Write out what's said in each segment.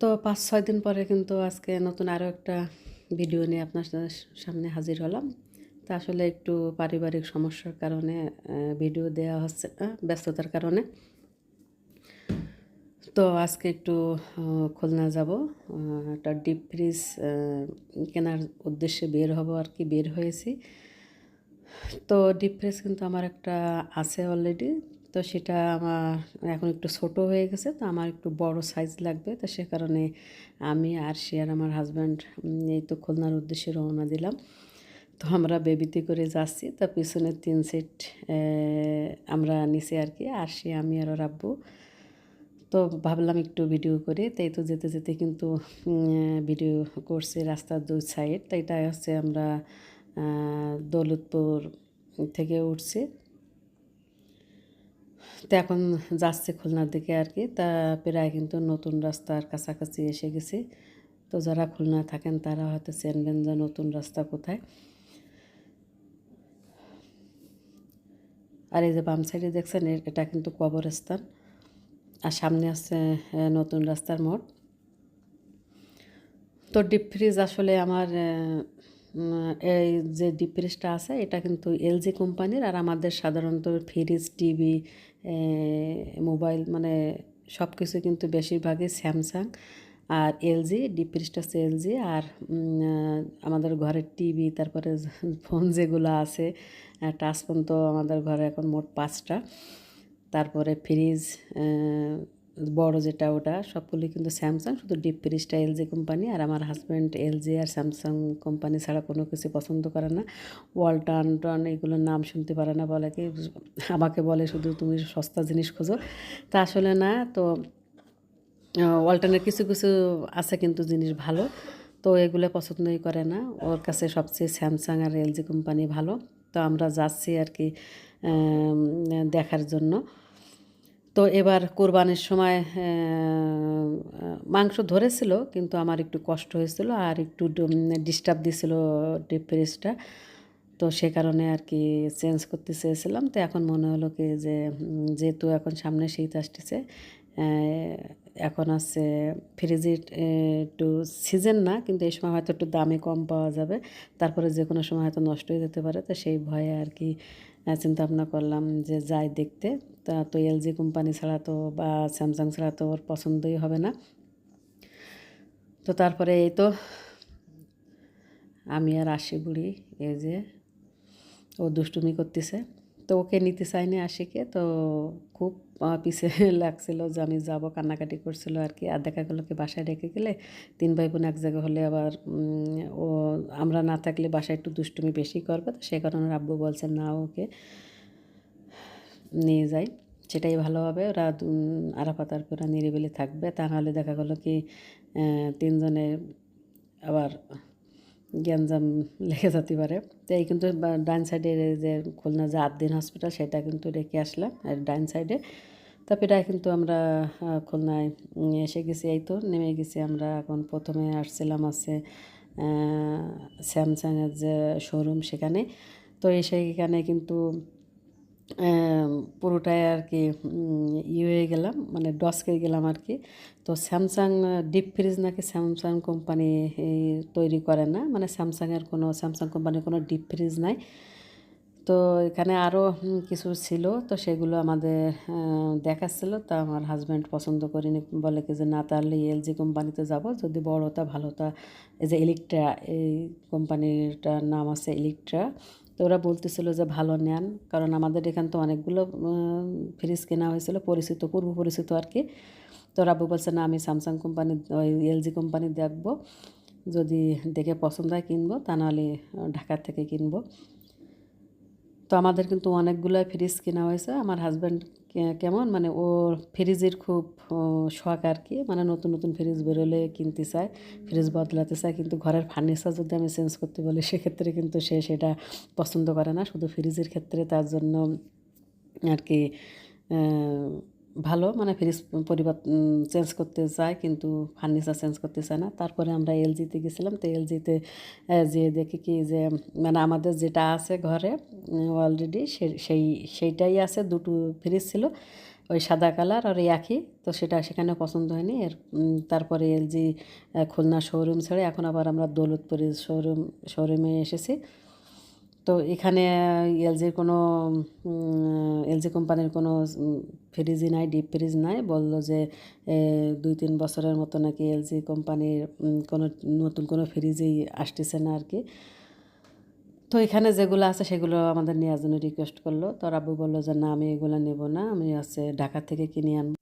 তো পাঁচ, ছয় দিন পরে কিন্তু আজকে নতুন আরও একটা ভিডিও নিয়ে আপনার সামনে হাজির হলাম। তা আসলে একটু পারিবারিক সমস্যার কারণে ভিডিও দেওয়া হচ্ছে না, ব্যস্ততার কারণে। তো আজকে একটু খুলনা যাব একটা ডিপ ফ্রিজ কেনার উদ্দেশ্যে বের হব আর কি, বের হয়েছি। তো ডিপ ফ্রিজ কিন্তু আমার একটা আছে অলরেডি তো সেটা আমার এখন একটু ছোট হয়ে গেছে, তো আমার একটু বড় সাইজ লাগবে, তো সে কারণে আমি আর সে আর আমার হাজব্যান্ড এই তো খুলনার উদ্দেশ্যে রওনা দিলাম। তো আমরা বেবিতে করে যাচ্ছি, তা পিছনে তিন সেট আমরা নিচে আর কি, আর সে, আমি আর রাব্বু তো ভাবলাম একটু ভিডিও করে তাই তো যেতে যেতে কিন্তু ভিডিও করছে রাস্তার দুই সাইড তাই এটা হচ্ছে আমরা দৌলতপুর থেকে উঠছি। তো এখন যাচ্ছে খুলনার দিকে আর কি। তা প্রায় কিন্তু নতুন রাস্তার কাছাকাছি এসে গেছি। তো যারা খুলনা থাকেন, তারা হয়তো চেনবেন যে নতুন রাস্তা কোথায়। আর এই যে বাম সাইডে দেখছেন এটা কিন্তু কবরস্থান। আর সামনে আছে নতুন রাস্তার মোড়। তো ডিপ ফ্রিজ আসলে আমার এই যে ডিপ ফ্রিজটা আছে, এটা কিন্তু এলজি কোম্পানির আর আমাদের সাধারণত ফ্রিজ, টিভি মোবাইল মানে সব কিছু কিন্তু বেশিরভাগই স্যামসাং আর এলজি ডিপ ফ্রিজটা হচ্ছে এলজি আর আমাদের ঘরের টিভি, তারপরে ফোন যেগুলো আছে টাচ ফোন তো আমাদের ঘরে এখন মোট পাঁচটা। তারপরে ফ্রিজ বড় যেটা ওটা, সবগুলি কিন্তু স্যামসাং শুধু ডিপ ফ্রিজটা এলজি কোম্পানি আর আমার হাজব্যান্ড এলজি আর স্যামসাং কোম্পানি ছাড়া কোনো কিছু পছন্দ করে না। ওয়ালটন টন এগুলোর নাম শুনতে পারে না বলে কি, আমাকে বলে শুধু তুমি সস্তা জিনিস খোঁজো। তা আসলে না, তো ওয়ালটনের কিছু কিছু আছে কিন্তু জিনিস ভালো, তো এগুলো পছন্দই করে না। ওর কাছে সবচেয়ে স্যামসাং আর এলজি কোম্পানি ভালো, তো আমরা যাচ্ছি আর কি দেখার জন্য। তো এবার কোরবানির সময় মাংস ধরেছিল, কিন্তু আমার একটু কষ্ট হয়েছিল আর একটু ডিস্টার্ব দিয়েছিল ডিপ তো সে কারণে আর কি চেঞ্জ করতে চেয়েছিলাম। তো এখন মনে হলো কি যে যেহেতু এখন সামনে শীত আসতেছে এখন আছে ফ্রিজে একটু সিজন না, কিন্তু এই সময় হয়তো একটু দামে কম পাওয়া যাবে। তারপরে যে কোনো সময় হয়তো নষ্ট হয়ে যেতে পারে, তো সেই ভয়ে আর কি চিন্তা ভাবনা করলাম যে যাই দেখতে। তা তো এলজি কোম্পানি ছাড়া তো বা স্যামসাং ছাড়া তো ওর পছন্দই হবে না। তো তারপরে এই তো আমি আর আসি বুড়ি, এই যে ও দুষ্টুমি করতেছে। তো ওকে নিতে চাইনি আশিকে। তো খুব পিছে লাগছিল যে আমি যাব, কান্নাকাটি করছিল আর কি। আর দেখা গেলো কি বাসায় রেখে গেলে তিন ভাই বোন এক জায়গায় হলে আবার ও, আমরা না থাকলে বাসায় একটু দুষ্টুমি বেশি করবে। তো সে কারণে আব্বু বলছেন না, ওকে নিয়ে যাই। সেটাই ভালো হবে। ওরা আরাফাত আর ওরা নিরিবিলি থাকবে। তা নাহলে দেখা গেলো কি তিনজনে আবার গ্যাঞ্জাম লেগে যেতে পারে। তো এই কিন্তু ডাইন সাইডে যে খুলনা যে আদ্দিন হসপিটাল সেটা কিন্তু রেখে আসলাম। আর ডান সাইডে তা প্রায় কিন্তু আমরা খুলনায় এসে গেছি। এই তো নেমে গেছি আমরা। এখন প্রথমে আসছিলাম আছে স্যামসাংয়ের যে শোরুম সেখানে। তো এসে এখানে কিন্তু পুরোটাই আর কি ই হয়ে গেলাম মানে ডসকে গেলাম আর কি। তো স্যামসাং ডিপ ফ্রিজ নাকি স্যামসাং কোম্পানি তৈরি করে না মানে স্যামসাংয়ের কোনো স্যামসাং কোম্পানির কোনো ডিপ ফ্রিজ নাই। তো এখানে আরও কিছু ছিল, তো সেগুলো আমাদের দেখাচ্ছিল, তা আমার হাজব্যান্ড পছন্দ করিনি, বলে কি যে না, তাহলে এলজি কোম্পানিতে যাব, যদি বড়টা ভালোটা এই যে ইলেকট্রা এই কোম্পানিটার নাম আছে ইলেকট্রা তো ওরা বলতেছিল যে ভালো নেন, কারণ আমাদের এখান তো অনেকগুলো ফ্রিজ কেনা হয়েছিল, পরিচিত, পূর্ব পরিচিত আর কি। তো রাবু বলছে, না, আমি স্যামসাং কোম্পানি ওই এলজি কোম্পানি দেখব। যদি দেখে পছন্দ হয় কিনবো, তা নাহলে ঢাকার থেকে কিনবো। তো আমাদের কিন্তু অনেকগুলো ফ্রিজ কেনা হয়েছে। আমার হাজব্যান্ড কেমন? মানে ও ফ্রিজের খুব শখ আর কি। মানে নতুন নতুন ফ্রিজ বেরোলে কিনতে চায় ফ্রিজ বদলাতে চায়। কিন্তু ঘরের ফার্নিচার যদি আমি চেঞ্জ করতে বলি, সেক্ষেত্রে কিন্তু সে সেটা পছন্দ করে না। শুধু ফ্রিজের ক্ষেত্রে তার জন্য আর কি ভালো মানে ফ্রিজ পরিবার চেঞ্জ করতে চায়, কিন্তু ফার্নিচার চেঞ্জ করতে চায় না। তারপরে আমরা এলজিতে গেছিলাম। তো এলজিতে যে দেখি কি যে মানে আমাদের যেটা আছে ঘরে অলরেডি সেই, সেইটাই আছে। দুটো ফ্রিজ ছিল, ওই সাদা কালার আর একই। তো সেটা সেখানে পছন্দ হয়নি। এর তারপরে এলজি খুলনা শোরুম ছেড়ে এখন আবার আমরা দৌলতপুরের শোরুম শোরুমে এসেছি। তো এখানে এলজির কোনো এলজি কোম্পানির কোনো ফ্রিজই নাই ডিপ ফ্রিজ নাই। বলল যে দুই তিন বছরের মতো নাকি এলজি কোম্পানির কোনো নতুন কোনো ফ্রিজই আসতেছে না আর কি। তো এখানে যেগুলো আছে সেগুলো আমাদের নেওয়ার জন্য রিকোয়েস্ট করল। তো আব্বু বলল যে না আমি এগুলো নেব না। আমি হচ্ছে ঢাকা থেকে কিনে আনব।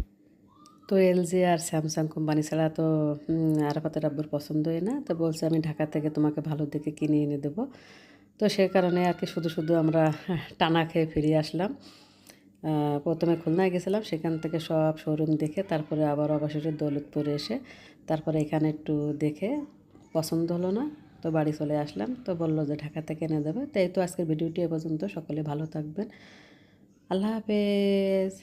তো এলজি আর স্যামসাং কোম্পানি ছাড়া তো উম, আরাফাতের আব্বুর পছন্দই না। তো বলছে আমি ঢাকা থেকে তোমাকে ভালো দেখে কিনে এনে দেবো। তো সে কারণে আর কি শুধু শুধু আমরা টানা খেয়ে ফিরে আসলাম। প্রথমে খুলনায় গেছিলাম, সেখান থেকে সব শোরুম দেখে তারপরে আবার অবশেষে দৌলতপুরে এসে তারপরে এখানে একটু দেখে, পছন্দ হলো না, তো বাড়ি চলে আসলাম। তো বলল যে ঢাকা থেকে এনে দেবে। তাই তো আজকের ভিডিওটি এ পর্যন্ত, সকলে ভালো থাকবেন। আল্লাহ হাফেজ।